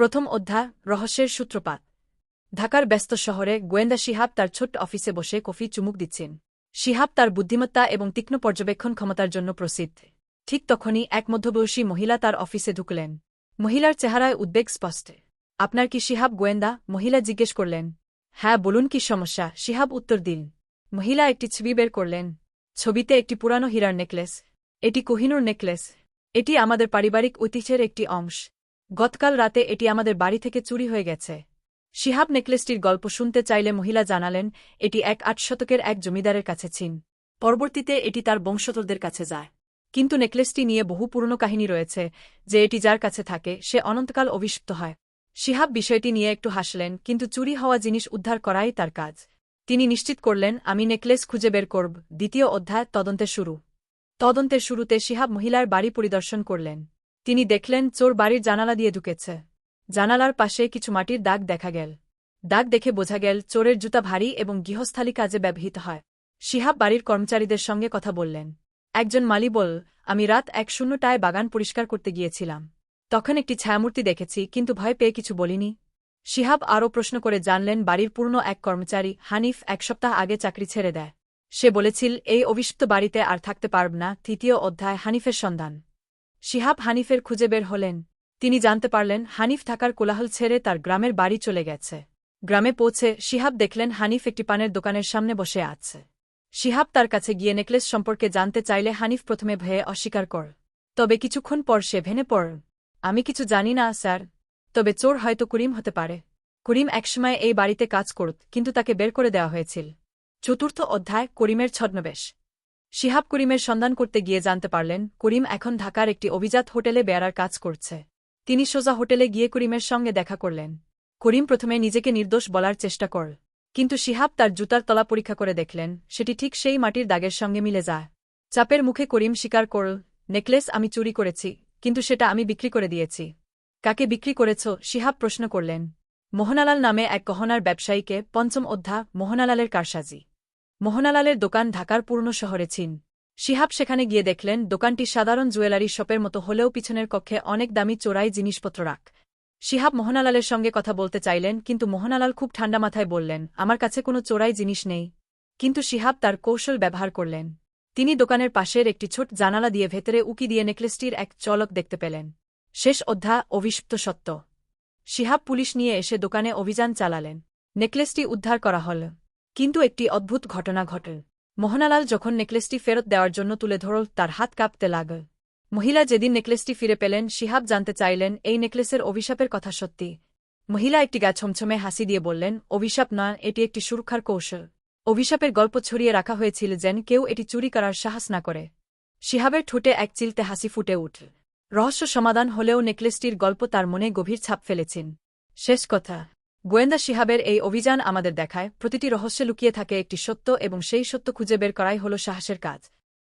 প্রথম অধ্যা রহস্যের সূত্রপাত। ঢাকার ব্যস্ত শহরে গোয়েন্দা শিহাব তার ছোট্ট অফিসে বসে কফি চুমুক দিচ্ছেন। শিহাব তার বুদ্ধিমত্তা এবং তীক্ষ্ণ পর্যবেক্ষণ ক্ষমতার জন্য প্রসিদ্ধ। ঠিক তখনই এক মধ্যবয়সী মহিলা তার অফিসে ঢুকলেন। মহিলার চেহারায় উদ্বেগ স্পষ্ট। আপনার কি শিহাব গোয়েন্দা? মহিলা জিজ্ঞেস করলেন। হ্যাঁ বলুন কি সমস্যা? শিহাব উত্তর দিন মহিলা একটি ছবি বের করলেন। ছবিতে একটি পুরানো হীরার নেকলেস। এটি কোহিনুর নেকলেস। এটি আমাদের পারিবারিক ঐতিহ্যের একটি অংশ। গতকাল রাতে এটি আমাদের বাড়ি থেকে চুরি হয়ে গেছে। শিহাব নেকলেসটির গল্প শুনতে চাইলে মহিলা জানালেন, এটি এক আট শতকের এক জমিদারের কাছে ছিন। পরবর্তীতে এটি তার বংশধরদের কাছে যায়। কিন্তু নেকলেসটি নিয়ে বহু পুরনো কাহিনী রয়েছে, যে এটি যার কাছে থাকে, সে অনন্তকাল অভিষিপ্ত হয়। শিহাব বিষয়টি নিয়ে একটু হাসলেন, কিন্তু চুরি হওয়া জিনিস উদ্ধার করাই তার কাজ। তিনি নিশ্চিত করলেন, আমি নেকলেস খুঁজে বের করব। দ্বিতীয় অধ্যায়, তদন্তের শুরু। তদন্তের শুরুতে শিহাব মহিলার বাড়ি পরিদর্শন করলেন। তিনি দেখলেন চোর বাড়ির জানালা দিয়ে ঢুকেছে। জানালার পাশে কিছু মাটির দাগ দেখা গেল। দাগ দেখে বোঝা গেল চোরের জুতা ভারী এবং গৃহস্থালী কাজে ব্যবহৃত হয়। শিহাব বাড়ির কর্মচারীদের সঙ্গে কথা বললেন। একজন মালি বল আমি রাত এক শূন্যটায় বাগান পরিষ্কার করতে গিয়েছিলাম। তখন একটি ছায়ামূর্তি দেখেছি, কিন্তু ভয় পেয়ে কিছু বলিনি শিহাব আরও প্রশ্ন করে জানলেন বাড়ির পূর্ণ এক কর্মচারী হানিফ এক সপ্তাহ আগে চাকরি ছেড়ে দেয়। সে বলেছিল, এই অভিষিপ্ত বাড়িতে আর থাকতে পারব না। তৃতীয় অধ্যায় হানিফের সন্ধান। শিহাব হানিফের খুঁজে বের হলেন। তিনি জানতে পারলেন, হানিফ থাকার কোলাহল ছেড়ে তার গ্রামের বাড়ি চলে গেছে। গ্রামে পৌঁছে শিহাব দেখলেন, হানিফ একটি পানের দোকানের সামনে বসে আছে। শিহাব তার কাছে গিয়ে নেকলেস সম্পর্কে জানতে চাইলে হানিফ প্রথমে ভয়ে অস্বীকার কর। তবে কিছুক্ষণ পর সে ভেনে পড়। আমি কিছু জানি না, স্যার। তবে চোর হয়তো করিম হতে পারে। করিম একসময় এই বাড়িতে কাজ করত, কিন্তু তাকে বের করে দেওয়া হয়েছিল। চতুর্থ অধ্যায়, করিমের ছদ্মবেশ। শিহাব করিমের সন্ধান করতে গিয়ে জানতে পারলেন, করিম এখন ঢাকার একটি অভিজাত হোটেলে বেড়ার কাজ করছে। তিনি সোজা হোটেলে গিয়ে করিমের সঙ্গে দেখা করলেন। করিম প্রথমে নিজেকে নির্দোষ বলার চেষ্টা কর, কিন্তু শিহাব তার জুতার তলা পরীক্ষা করে দেখলেন, সেটি ঠিক সেই মাটির দাগের সঙ্গে মিলে যায়। চাপের মুখে করিম স্বীকার করল, নেকলেস আমি চুরি করেছি, কিন্তু সেটা আমি বিক্রি করে দিয়েছি। কাকে বিক্রি করেছ? শিহাব প্রশ্ন করলেন। মোহনালাল নামে এক গহনার ব্যবসায়ীকে পঞ্চম অধ্যা মোহনালালের কারসাজি। মোহনালালের দোকান ঢাকার পূর্ণ শহরে ছিন শিহাব সেখানে গিয়ে দেখলেন, দোকানটি সাধারণ জুয়েলারি শপের মতো হলেও পিছনের কক্ষে অনেক দামি চোরাই জিনিসপত্র রাখ। শিহাব মোহনালালের সঙ্গে কথা বলতে চাইলেন, কিন্তু মোহনালাল খুব ঠান্ডা মাথায় বললেন, আমার কাছে কোনো চোরাই জিনিস নেই। কিন্তু শিহাব তার কৌশল ব্যবহার করলেন। তিনি দোকানের পাশের একটি ছোট জানালা দিয়ে ভেতরে উকি দিয়ে নেকলেসটির এক চলক দেখতে পেলেন। শেষ অধ্যা অভিষিপ্ত সত্য। শিহাব পুলিশ নিয়ে এসে দোকানে অভিযান চালালেন। নেকলেসটি উদ্ধার করা হল। কিন্তু একটি অদ্ভুত ঘটনা ঘটল মোহনালাল যখন নেকলেসটি ফেরত দেওয়ার জন্য তুলে ধরল, তার হাত কাঁপতে লাগল। মহিলা যেদিন নেকলেসটি ফিরে পেলেন, শিহাব জানতে চাইলেন, এই নেকলেসের অভিশাপের কথা সত্যি? মহিলা একটি গা ছমছমে হাসি দিয়ে বললেন, অভিশাপ নয় এটি একটি সুরক্ষার কৌশল। অভিশাপের গল্প ছড়িয়ে রাখা হয়েছিল যেন কেউ এটি চুরি করার সাহস না করে। শিহাবের ঠোঁটে এক চিলতে হাসি ফুটে উঠল রহস্য সমাধান হলেও নেকলেসটির গল্প তার মনে গভীর ছাপ ফেলেছেন। শেষ কথা। গোয়েন্দা সিহাবের এই অভিযান আমাদের দেখায়, প্রতিটি রহস্যে লুকিয়ে থাকে একটি সত্য এবং সেই সত্য খুঁজে বের করাই হল সাহসের কাজ।